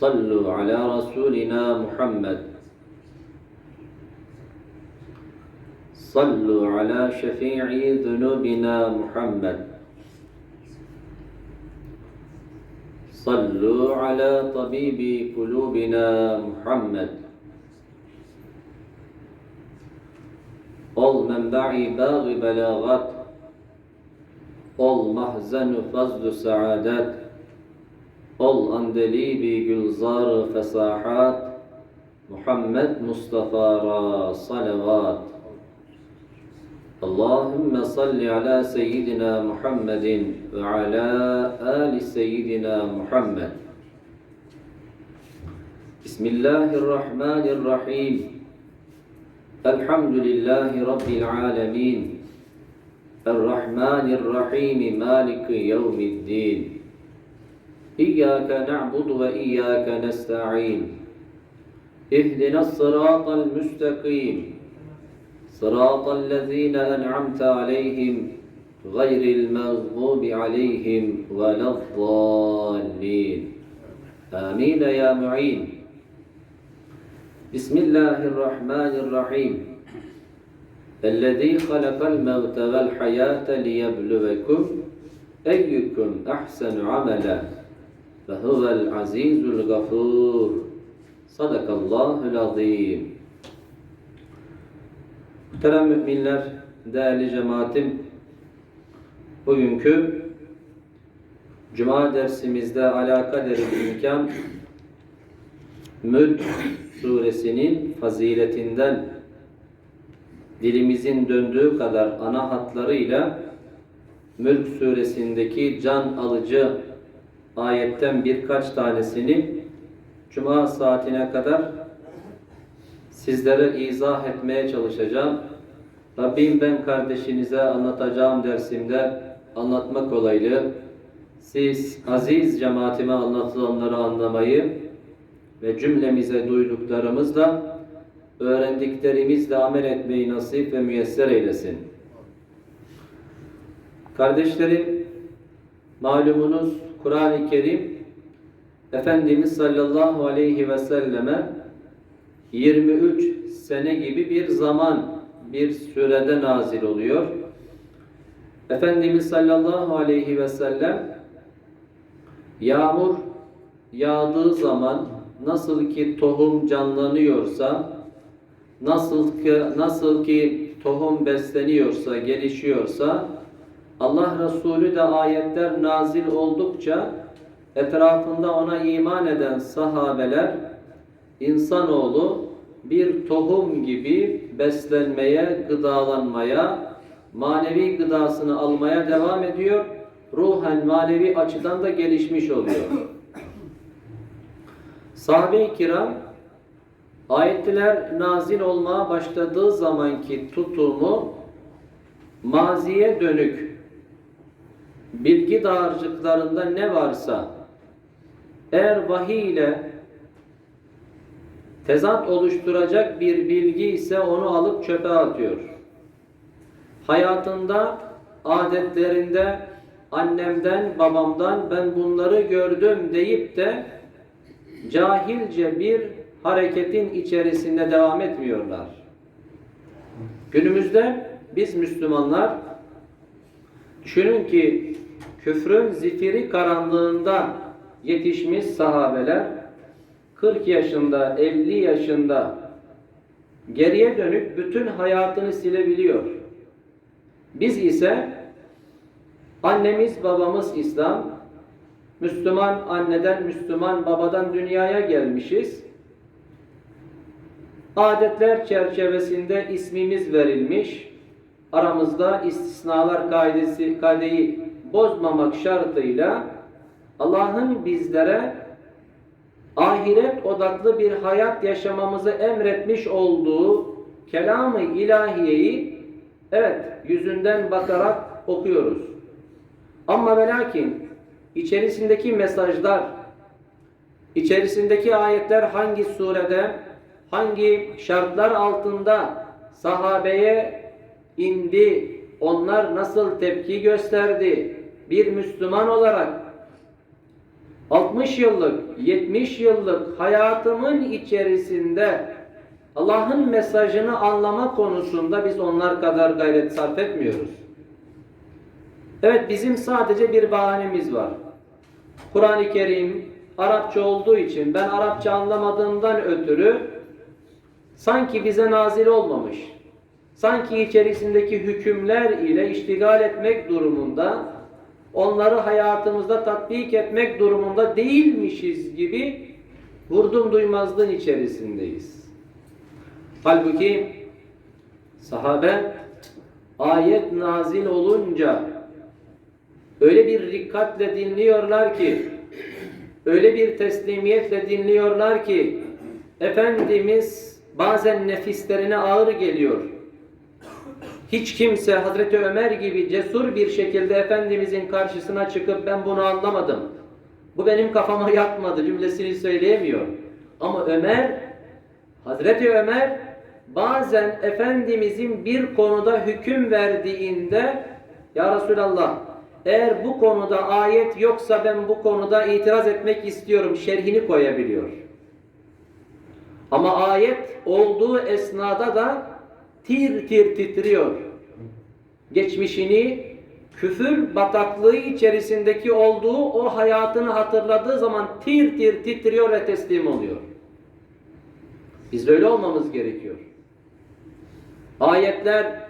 صلوا على رسولنا محمد. صلوا على شفيع ذنوبنا محمد. صلوا على طبيب قلوبنا محمد. Ol menba'i bağı belagat Ol mahzenu fazlu saadet قل andeli bi gülzar محمد مصطفى Mustafa'ra صلوات اللهم صل على سيدنا محمد وعلى آل سيدنا محمد بسم الله الرحمن الرحيم الحمد لله رب العالمين الرحمن الرحيم مالك يوم الدين إياك نعبد وإياك نستعين. اهدنا الصراط المستقيم. صراط الذين أنعمت عليهم غير المغضوب عليهم ولا الضالين. آمين يا معين. بسم الله الرحمن الرحيم. الذي خلق الموت والحياة ليبلوكم أيكم أحسن عملا. ve huvel azizul gafur. Sadakallahul azim. Muhterem müminler, değerli cemaatim, bugünkü Cuma dersimizde alakadar imkan Mülk suresinin faziletinden dilimizin döndüğü kadar ana hatlarıyla Mülk suresindeki can alıcı ayetten birkaç tanesini Cuma saatine kadar sizlere izah etmeye çalışacağım. Rabbim ben kardeşinize anlatacağım dersimde anlatma kolaylığı, siz aziz cemaatime anlatılanları anlamayı ve cümlemize duyduklarımızla öğrendiklerimizle amel etmeyi nasip ve müyesser eylesin. Kardeşlerim, malumunuz Kur'an-ı Kerim Efendimiz sallallahu aleyhi ve selleme 23 sene gibi bir zaman, bir sürede nazil oluyor. Efendimiz sallallahu aleyhi ve sellem yağmur yağdığı zaman nasıl ki tohum canlanıyorsa, nasıl ki nasıl ki tohum besleniyorsa, gelişiyorsa, Allah Resulü de ayetler nazil oldukça etrafında ona iman eden sahabeler insanoğlu bir tohum gibi beslenmeye, gıdalanmaya, manevi gıdasını almaya devam ediyor. Ruhen manevi açıdan da gelişmiş oluyor. Sahabe-i kiram ayetler nazil olmaya başladığı zamanki tutumu maziye dönük bilgi dağarcıklarında ne varsa eğer vahiy ile tezat oluşturacak bir bilgi ise onu alıp çöpe atıyor. Hayatında, adetlerinde annemden, babamdan ben bunları gördüm deyip de cahilce bir hareketin içerisinde devam etmiyorlar. Günümüzde biz Müslümanlar düşünün ki küfrün zifiri karanlığında yetişmiş sahabeler 40 yaşında, 50 yaşında geriye dönük bütün hayatını silebiliyor. Biz ise annemiz babamız İslam, Müslüman anneden, Müslüman babadan dünyaya gelmişiz. Adetler çerçevesinde ismimiz verilmiş. Aramızda istisnalar kaidesi, kaideyi bozmamak şartıyla Allah'ın bizlere ahiret odaklı bir hayat yaşamamızı emretmiş olduğu kelamı ilahiyeyi evet yüzünden bakarak okuyoruz. Ama ve lakin içerisindeki mesajlar, içerisindeki ayetler hangi surede, hangi şartlar altında sahabeye indi, onlar nasıl tepki gösterdi, bir Müslüman olarak 60 yıllık, 70 yıllık hayatımın içerisinde Allah'ın mesajını anlama konusunda biz onlar kadar gayret sarf etmiyoruz. Evet bizim sadece bir bahanemiz var. Kur'an-ı Kerim Arapça olduğu için ben Arapça anlamadığımdan ötürü sanki bize nazil olmamış. Sanki içerisindeki hükümler ile iştigal etmek durumunda onları hayatımızda tatbik etmek durumunda değilmişiz gibi vurdum duymazlığın içerisindeyiz. Halbuki sahabe ayet nazil olunca öyle bir dikkatle dinliyorlar ki öyle bir teslimiyetle dinliyorlar ki Efendimiz bazen nefislerine ağır geliyor. Hiç kimse Hazreti Ömer gibi cesur bir şekilde Efendimizin karşısına çıkıp ben bunu anlamadım. Bu benim kafama yatmadı cümlesini söyleyemiyor. Ama Ömer, Hazreti Ömer bazen Efendimizin bir konuda hüküm verdiğinde Ya Resulallah eğer bu konuda ayet yoksa ben bu konuda itiraz etmek istiyorum şerhini koyabiliyor. Ama ayet olduğu esnada da tir tir titriyor. Geçmişini küfür bataklığı içerisindeki olduğu o hayatını hatırladığı zaman tir tir titriyor ve teslim oluyor. Biz öyle olmamız gerekiyor. Ayetler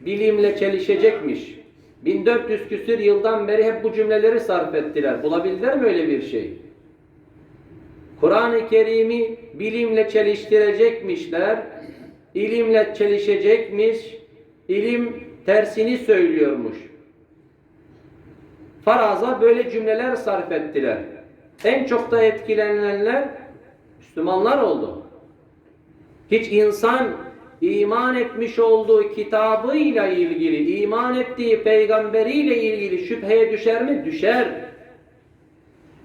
bilimle çelişecekmiş. 1400 küsür yıldan beri hep bu cümleleri sarf ettiler. Bulabildiler mi öyle bir şey? Kur'an-ı Kerim'i bilimle çeliştirecekmişler. İlimle çelişecekmiş. ilim tersini söylüyormuş. Faraza böyle cümleler sarf ettiler. En çok da etkilenenler Müslümanlar oldu. Hiç insan iman etmiş olduğu kitabıyla ilgili, iman ettiği peygamberiyle ilgili şüpheye düşer mi? Düşer.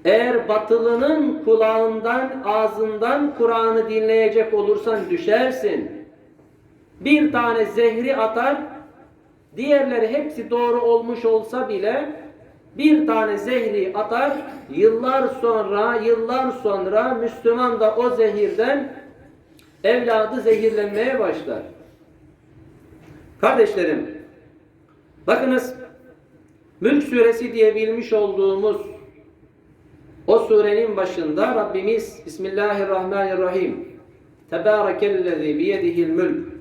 Eğer batılının kulağından, ağzından Kur'an'ı dinleyecek olursan düşersin. Bir tane zehri atar, diğerleri hepsi doğru olmuş olsa bile bir tane zehri atar, yıllar sonra, yıllar sonra Müslüman da o zehirden evladı zehirlenmeye başlar. Kardeşlerim, bakınız Mülk suresi diye bilmiş olduğumuz o surenin başında Rabbimiz Bismillahirrahmanirrahim Tebârekellezî biyedihil mülk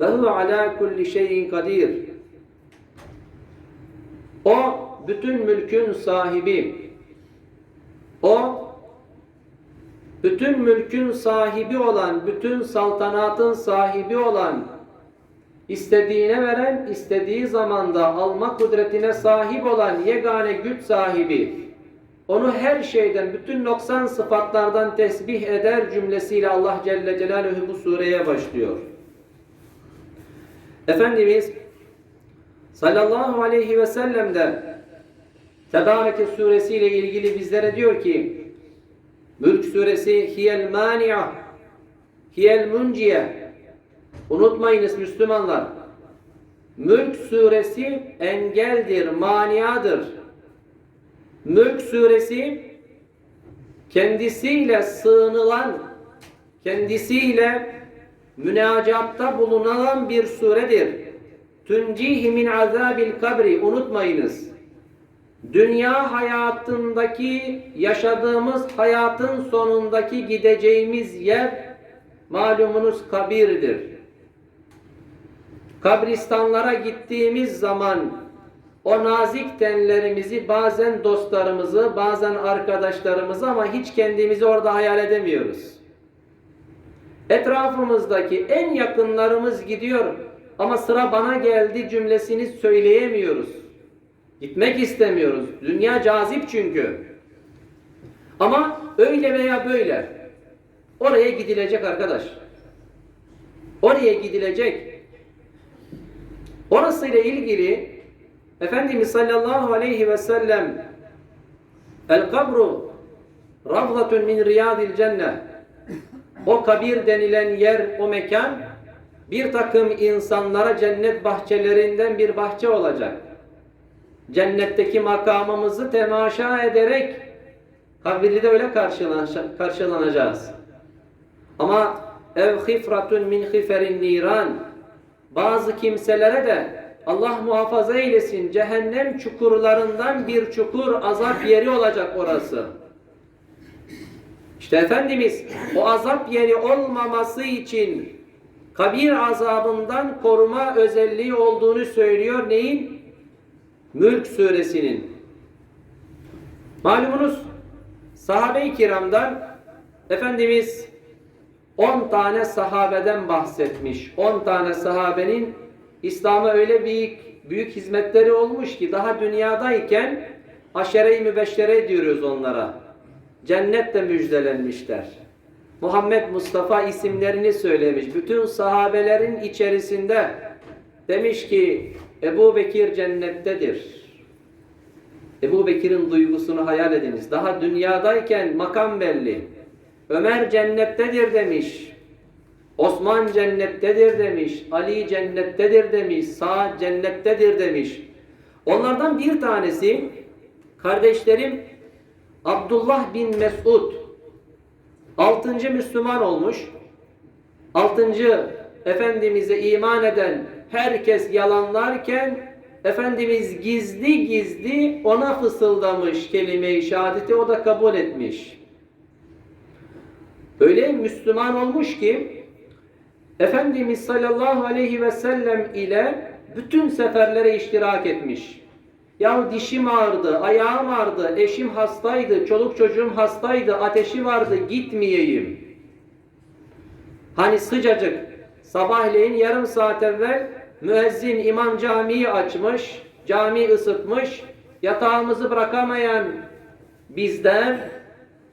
ve huve alâ kulli şeyin kadir O bütün mülkün sahibi o bütün mülkün sahibi olan, bütün saltanatın sahibi olan, istediğine veren, istediği zamanda alma kudretine sahip olan yegane güç sahibi, onu her şeyden, bütün noksan sıfatlardan tesbih eder cümlesiyle Allah Celle Celaluhu bu sureye başlıyor. Efendimiz sallallahu aleyhi ve sellem de Tebareke suresiyle ilgili bizlere diyor ki Mülk suresi hiyel mani'a hiyel munciye Unutmayınız Müslümanlar. Mülk suresi engeldir, maniadır. Mülk suresi kendisiyle sığınılan, kendisiyle münacatta bulunan bir suredir. Tuncihi min azabil kabri unutmayınız. Dünya hayatındaki yaşadığımız hayatın sonundaki gideceğimiz yer malumunuz kabirdir. Kabristanlara gittiğimiz zaman o nazik tenlerimizi bazen dostlarımızı, bazen arkadaşlarımızı ama hiç kendimizi orada hayal edemiyoruz. Etrafımızdaki en yakınlarımız gidiyor ama sıra bana geldi cümlesini söyleyemiyoruz. Gitmek istemiyoruz. Dünya cazip çünkü. Ama öyle veya böyle oraya gidilecek arkadaş. Oraya gidilecek. Orasıyla ilgili Efendimiz sallallahu aleyhi ve sellem El kabru ravzatun min riyadil cennet o kabir denilen yer, o mekan bir takım insanlara cennet bahçelerinden bir bahçe olacak. Cennetteki makamımızı temaşa ederek kabirde de öyle karşılanacağız. Ama ev hifratun min hiferin niran bazı kimselere de Allah muhafaza eylesin cehennem çukurlarından bir çukur azap yeri olacak orası. İşte Efendimiz o azap yeri olmaması için kabir azabından koruma özelliği olduğunu söylüyor. Neyin? Mülk suresinin. Malumunuz sahabe-i kiramdan Efendimiz 10 tane sahabeden bahsetmiş. 10 tane sahabenin İslam'a öyle büyük büyük hizmetleri olmuş ki daha dünyadayken aşere-i mübeşşere diyoruz onlara. Cennetle müjdelenmişler. Muhammed Mustafa isimlerini söylemiş. Bütün sahabelerin içerisinde demiş ki Ebu Bekir cennettedir. Ebu Bekir'in duygusunu hayal ediniz. Daha dünyadayken makam belli. Ömer cennettedir demiş. Osman cennettedir demiş. Ali cennettedir demiş. Sa'd cennettedir demiş. Onlardan bir tanesi kardeşlerim Abdullah bin Mesud altıncı Müslüman olmuş. Altıncı Efendimiz'e iman eden herkes yalanlarken Efendimiz gizli gizli ona fısıldamış kelime-i şehadeti o da kabul etmiş. Öyle Müslüman olmuş ki Efendimiz sallallahu aleyhi ve sellem ile bütün seferlere iştirak etmiş. Ya dişim ağrıdı, ayağım ağrıdı, eşim hastaydı, çoluk çocuğum hastaydı, ateşi vardı, gitmeyeyim. Hani sıcacık, sabahleyin yarım saat evvel müezzin imam camiyi açmış, cami ısıtmış, yatağımızı bırakamayan bizden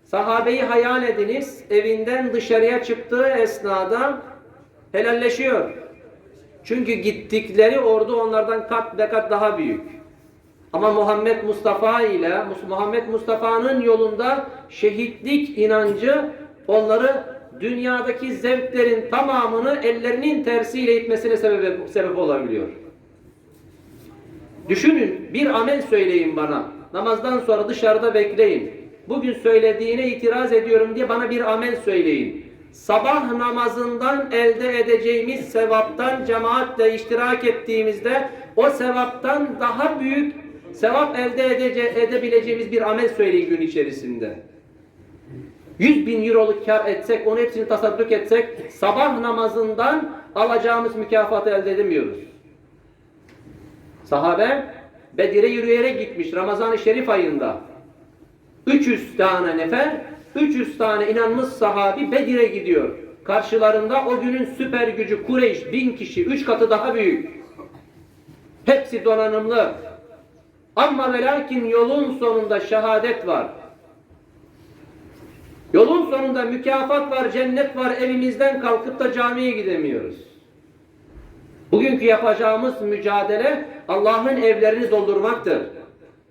sahabeyi hayal ediniz, evinden dışarıya çıktığı esnada helalleşiyor. Çünkü gittikleri ordu onlardan kat be kat daha büyük. Ama Muhammed Mustafa ile Muhammed Mustafa'nın yolunda şehitlik inancı onları dünyadaki zevklerin tamamını ellerinin tersiyle itmesine sebep, sebep olabiliyor. Düşünün bir amel söyleyin bana. Namazdan sonra dışarıda bekleyin. Bugün söylediğine itiraz ediyorum diye bana bir amel söyleyin. Sabah namazından elde edeceğimiz sevaptan cemaatle iştirak ettiğimizde o sevaptan daha büyük sevap elde edece, edebileceğimiz bir amel söyleyin gün içerisinde. 100 bin euroluk kar etsek, onu hepsini tasadduk etsek, sabah namazından alacağımız mükafatı elde edemiyoruz. Sahabe, Bedir'e yürüyerek gitmiş Ramazan-ı Şerif ayında. 300 tane nefer, 300 tane inanmış sahabi Bedir'e gidiyor. Karşılarında o günün süper gücü Kureyş, bin kişi, üç katı daha büyük. Hepsi donanımlı, ama ve lakin yolun sonunda şehadet var. Yolun sonunda mükafat var, cennet var. Evimizden kalkıp da camiye gidemiyoruz. Bugünkü yapacağımız mücadele Allah'ın evlerini doldurmaktır.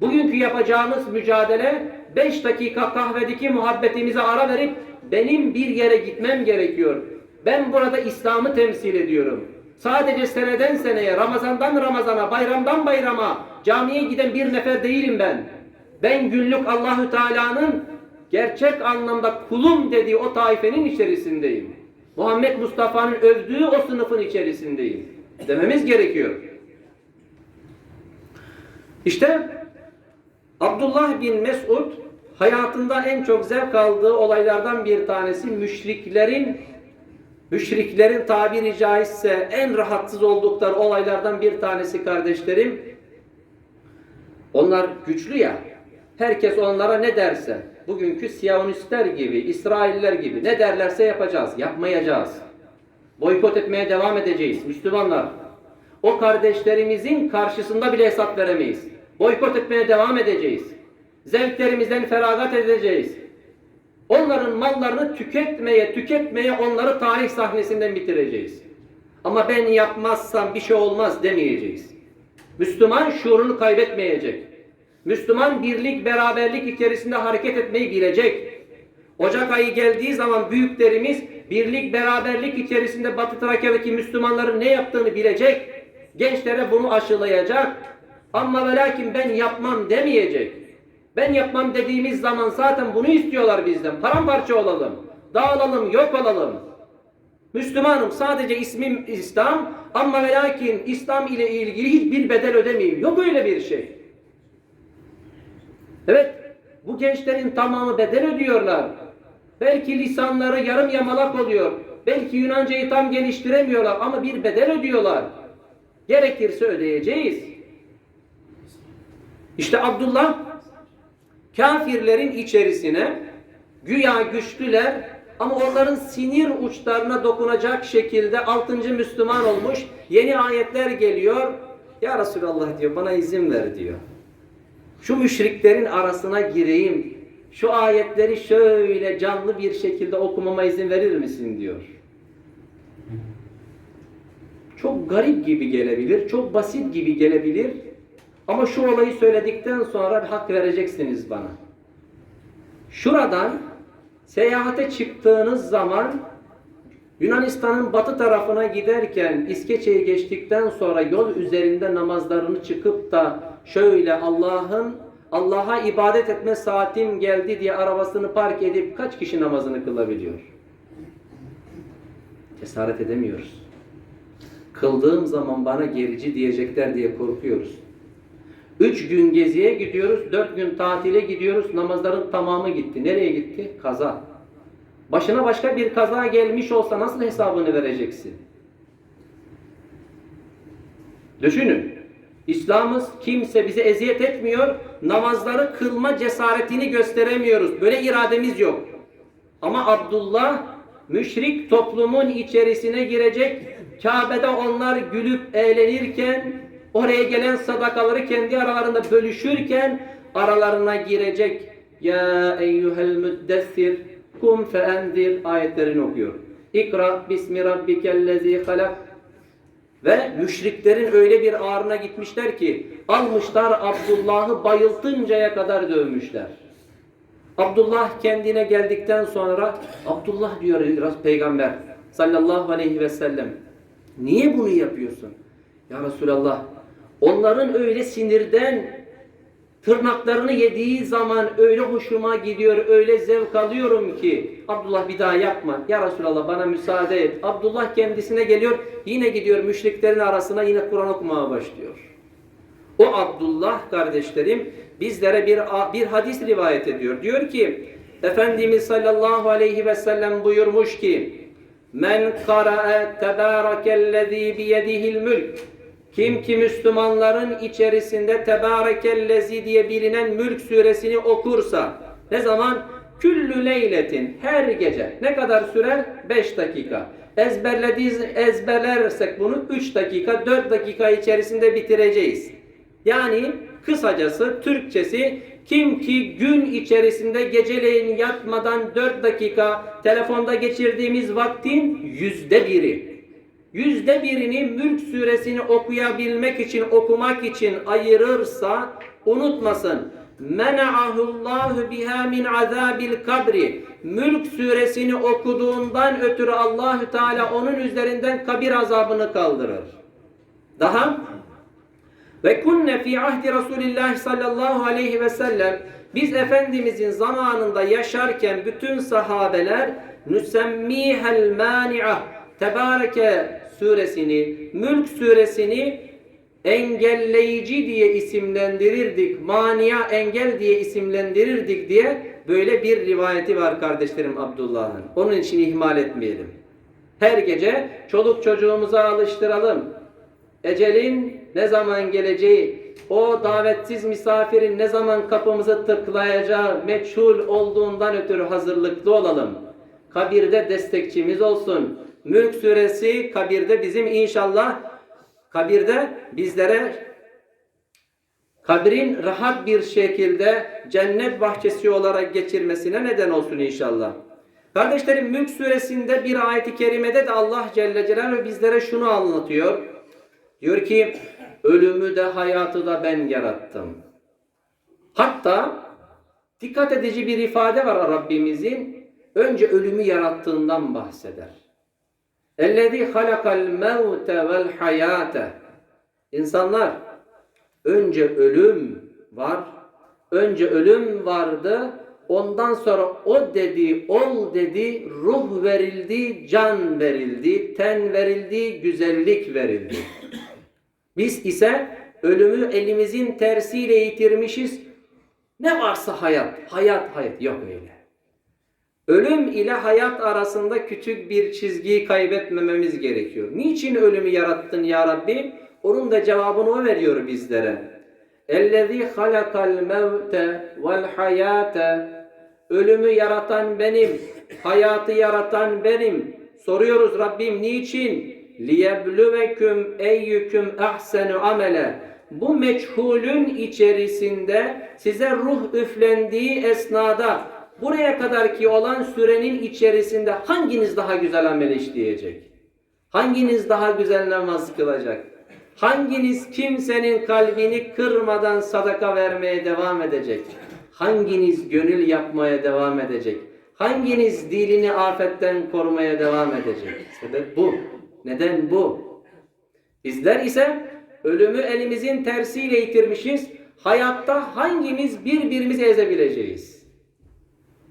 Bugünkü yapacağımız mücadele beş dakika kahvedeki muhabbetimize ara verip benim bir yere gitmem gerekiyor. Ben burada İslam'ı temsil ediyorum. Sadece seneden seneye, Ramazandan Ramazana, bayramdan bayrama camiye giden bir nefer değilim ben. Ben günlük Allahü Teala'nın gerçek anlamda kulum dediği o taifenin içerisindeyim. Muhammed Mustafa'nın övdüğü o sınıfın içerisindeyim. Dememiz gerekiyor. İşte Abdullah bin Mesud hayatında en çok zevk aldığı olaylardan bir tanesi müşriklerin müşriklerin tabiri caizse en rahatsız oldukları olaylardan bir tanesi kardeşlerim. Onlar güçlü ya. Herkes onlara ne derse, bugünkü Siyonistler gibi, İsrailler gibi ne derlerse yapacağız, yapmayacağız. Boykot etmeye devam edeceğiz Müslümanlar. O kardeşlerimizin karşısında bile hesap veremeyiz. Boykot etmeye devam edeceğiz. Zevklerimizden feragat edeceğiz. Onların mallarını tüketmeye, tüketmeye onları tarih sahnesinden bitireceğiz. Ama ben yapmazsam bir şey olmaz demeyeceğiz. Müslüman şuurunu kaybetmeyecek. Müslüman birlik, beraberlik içerisinde hareket etmeyi bilecek. Ocak ayı geldiği zaman büyüklerimiz birlik, beraberlik içerisinde Batı Trakya'daki Müslümanların ne yaptığını bilecek. Gençlere bunu aşılayacak. Ama ve lakin ben yapmam demeyecek. Ben yapmam dediğimiz zaman zaten bunu istiyorlar bizden. Paramparça olalım, dağılalım, yok olalım. Müslümanım sadece ismim İslam ama ve lakin İslam ile ilgili hiçbir bedel ödemeyeyim. Yok öyle bir şey. Evet, bu gençlerin tamamı bedel ödüyorlar. Belki lisanları yarım yamalak oluyor. Belki Yunancayı tam geliştiremiyorlar ama bir bedel ödüyorlar. Gerekirse ödeyeceğiz. İşte Abdullah kafirlerin içerisine güya güçlüler ama onların sinir uçlarına dokunacak şekilde altıncı Müslüman olmuş. Yeni ayetler geliyor. Ya Resulallah diyor bana izin ver diyor. Şu müşriklerin arasına gireyim. Şu ayetleri şöyle canlı bir şekilde okumama izin verir misin diyor. Çok garip gibi gelebilir, çok basit gibi gelebilir. Ama şu olayı söyledikten sonra bir hak vereceksiniz bana. Şuradan seyahate çıktığınız zaman Yunanistan'ın batı tarafına giderken İskeçe'yi geçtikten sonra yol üzerinde namazlarını çıkıp da şöyle Allah'ın Allah'a ibadet etme saatim geldi diye arabasını park edip kaç kişi namazını kılabiliyor? Cesaret edemiyoruz. Kıldığım zaman bana gerici diyecekler diye korkuyoruz. Üç gün geziye gidiyoruz, dört gün tatile gidiyoruz, namazların tamamı gitti. Nereye gitti? Kaza. Başına başka bir kaza gelmiş olsa nasıl hesabını vereceksin? Düşünün. İslam'ız kimse bize eziyet etmiyor. Namazları kılma cesaretini gösteremiyoruz. Böyle irademiz yok. Ama Abdullah müşrik toplumun içerisine girecek. Kabe'de onlar gülüp eğlenirken oraya gelen sadakaları kendi aralarında bölüşürken aralarına girecek. Ya eyyuhel müddessir kum feendir ayetlerini okuyor. İkra bismi rabbikellezi halak ve müşriklerin öyle bir ağrına gitmişler ki almışlar Abdullah'ı bayıltıncaya kadar dövmüşler. Abdullah kendine geldikten sonra Abdullah diyor peygamber sallallahu aleyhi ve sellem niye bunu yapıyorsun? Ya Resulallah onların öyle sinirden tırnaklarını yediği zaman öyle hoşuma gidiyor, öyle zevk alıyorum ki Abdullah bir daha yapma. Ya Resulallah bana müsaade et. Abdullah kendisine geliyor, yine gidiyor müşriklerin arasına yine Kur'an okumaya başlıyor. O Abdullah kardeşlerim bizlere bir bir hadis rivayet ediyor. Diyor ki Efendimiz sallallahu aleyhi ve sellem buyurmuş ki Men kara'a tebârakellezî biyedihil mülk kim ki Müslümanların içerisinde Tebârekellezi diye bilinen Mülk suresini okursa ne zaman? Küllü leyletin her gece. Ne kadar sürer? 5 dakika. Ezberlediğiz, ezberlersek bunu 3 dakika, 4 dakika içerisinde bitireceğiz. Yani kısacası Türkçesi kim ki gün içerisinde geceleyin yatmadan 4 dakika telefonda geçirdiğimiz vaktin yüzde biri yüzde birini Mülk suresini okuyabilmek için, okumak için ayırırsa unutmasın. Mena'ahullahu biha min azabil kabri. Mülk suresini okuduğundan ötürü Allahü Teala onun üzerinden kabir azabını kaldırır. Daha ve kunne fi ahdi Resulillah sallallahu aleyhi ve sellem biz Efendimizin zamanında yaşarken bütün sahabeler nüsemmihel mani'ah Tebareke suresini, Mülk suresini engelleyici diye isimlendirirdik. Mania engel diye isimlendirirdik diye böyle bir rivayeti var kardeşlerim Abdullah'ın. Onun için ihmal etmeyelim. Her gece çoluk çocuğumuza alıştıralım. Ecelin ne zaman geleceği, o davetsiz misafirin ne zaman kapımızı tıklayacağı meçhul olduğundan ötürü hazırlıklı olalım. Kabirde destekçimiz olsun. Mülk suresi kabirde bizim inşallah kabirde bizlere kabrin rahat bir şekilde cennet bahçesi olarak geçirmesine neden olsun inşallah. Kardeşlerim Mülk suresinde bir ayeti kerimede de Allah Celle Celaluhu bizlere şunu anlatıyor. Diyor ki ölümü de hayatı da ben yarattım. Hatta dikkat edici bir ifade var Rabbimizin önce ölümü yarattığından bahseder. Ellezî halakal mevte vel hayate. İnsanlar önce ölüm var, önce ölüm vardı, ondan sonra o dedi, ol dedi, ruh verildi, can verildi, ten verildi, güzellik verildi. Biz ise ölümü elimizin tersiyle yitirmişiz. Ne varsa hayat, hayat, hayat. Yok öyle. Ölüm ile hayat arasında küçük bir çizgiyi kaybetmememiz gerekiyor. Niçin ölümü yarattın ya Rabbi? Onun da cevabını o veriyor bizlere. Ellezî halakal mevte vel Ölümü yaratan benim, hayatı yaratan benim. Soruyoruz Rabbim niçin? Liyebluveküm eyyüküm ahsenu amele. Bu meçhulün içerisinde size ruh üflendiği esnada buraya kadar ki olan sürenin içerisinde hanginiz daha güzel amel işleyecek? Hanginiz daha güzel namaz kılacak? Hanginiz kimsenin kalbini kırmadan sadaka vermeye devam edecek? Hanginiz gönül yapmaya devam edecek? Hanginiz dilini afetten korumaya devam edecek? Sebep bu. Neden bu? Bizler ise ölümü elimizin tersiyle yitirmişiz. Hayatta hangimiz birbirimizi ezebileceğiz?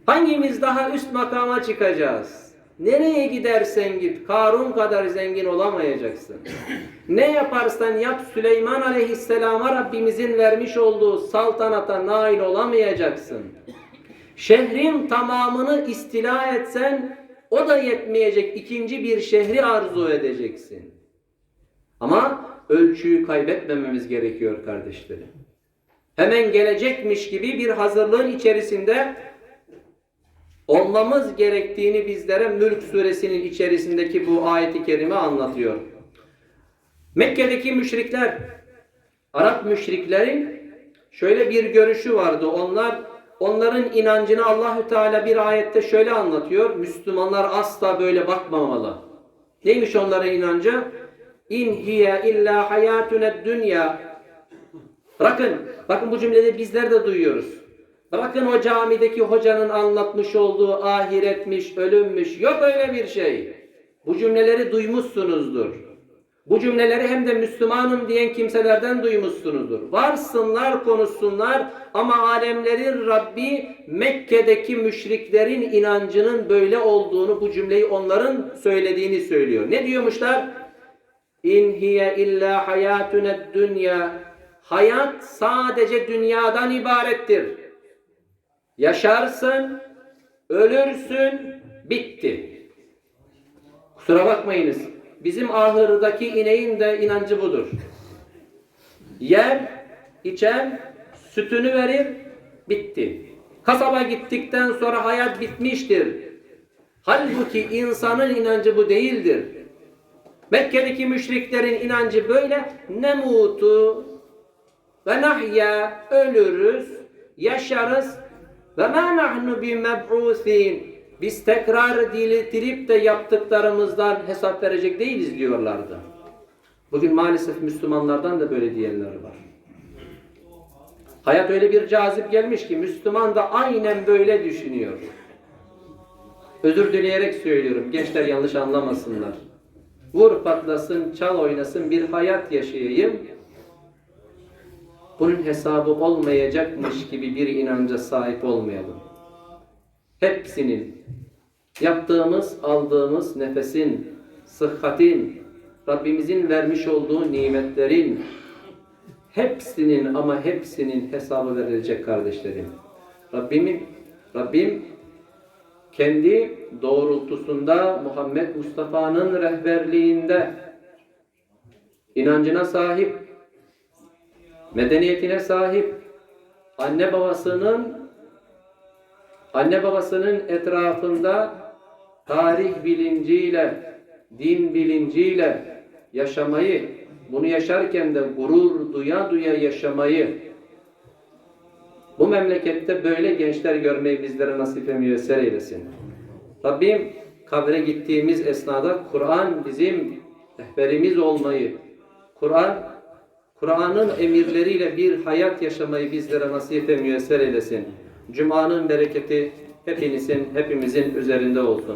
Hangimiz daha üst makama çıkacağız? Nereye gidersen git Karun kadar zengin olamayacaksın. Ne yaparsan yap Süleyman Aleyhisselam'a Rabbimizin vermiş olduğu saltanata nail olamayacaksın. Şehrin tamamını istila etsen o da yetmeyecek ikinci bir şehri arzu edeceksin. Ama ölçüyü kaybetmememiz gerekiyor kardeşlerim. Hemen gelecekmiş gibi bir hazırlığın içerisinde olmamız gerektiğini bizlere Mülk suresinin içerisindeki bu ayeti kerime anlatıyor. Mekke'deki müşrikler, Arap müşriklerin şöyle bir görüşü vardı. Onlar onların inancını Allahü Teala bir ayette şöyle anlatıyor. Müslümanlar asla böyle bakmamalı. Neymiş onların inancı? İn hiye illa hayatuna dünya. Bakın, bakın bu cümleleri bizler de duyuyoruz. Bakın o camideki hocanın anlatmış olduğu ahiretmiş, ölümmüş. Yok öyle bir şey. Bu cümleleri duymuşsunuzdur. Bu cümleleri hem de Müslümanım diyen kimselerden duymuşsunuzdur. Varsınlar, konuşsunlar ama alemlerin Rabbi Mekke'deki müşriklerin inancının böyle olduğunu, bu cümleyi onların söylediğini söylüyor. Ne diyormuşlar? İn hiye illa hayatuna dünya. Hayat sadece dünyadan ibarettir. Yaşarsın, ölürsün, bitti. Kusura bakmayınız. Bizim ahırdaki ineğin de inancı budur. Yer, içer, sütünü verir, bitti. Kasaba gittikten sonra hayat bitmiştir. Halbuki insanın inancı bu değildir. Mekke'deki müşriklerin inancı böyle. Nemutu ve nahya ölürüz, yaşarız ve ma nahnu bi meb'usin. Biz tekrar diriltilip de yaptıklarımızdan hesap verecek değiliz diyorlardı. Bugün maalesef Müslümanlardan da böyle diyenler var. Hayat öyle bir cazip gelmiş ki Müslüman da aynen böyle düşünüyor. Özür dileyerek söylüyorum. Gençler yanlış anlamasınlar. Vur patlasın, çal oynasın bir hayat yaşayayım. Bunun hesabı olmayacakmış gibi bir inanca sahip olmayalım. Hepsinin yaptığımız, aldığımız nefesin, sıhhatin, Rabbimizin vermiş olduğu nimetlerin hepsinin ama hepsinin hesabı verilecek kardeşlerim. Rabbimin Rabbim kendi doğrultusunda Muhammed Mustafa'nın rehberliğinde inancına sahip, medeniyetine sahip, anne babasının anne babasının etrafında tarih bilinciyle, din bilinciyle yaşamayı, bunu yaşarken de gurur duya duya yaşamayı, Bu memlekette böyle gençler görmeyi bizlere nasip ve müyesser eylesin. Rabbim kabre gittiğimiz esnada Kur'an bizim rehberimiz olmayı, Kur'an Kur'an'ın emirleriyle bir hayat yaşamayı bizlere nasip ve müyesser eylesin. Cuma'nın bereketi hepinizin, hepimizin üzerinde olsun.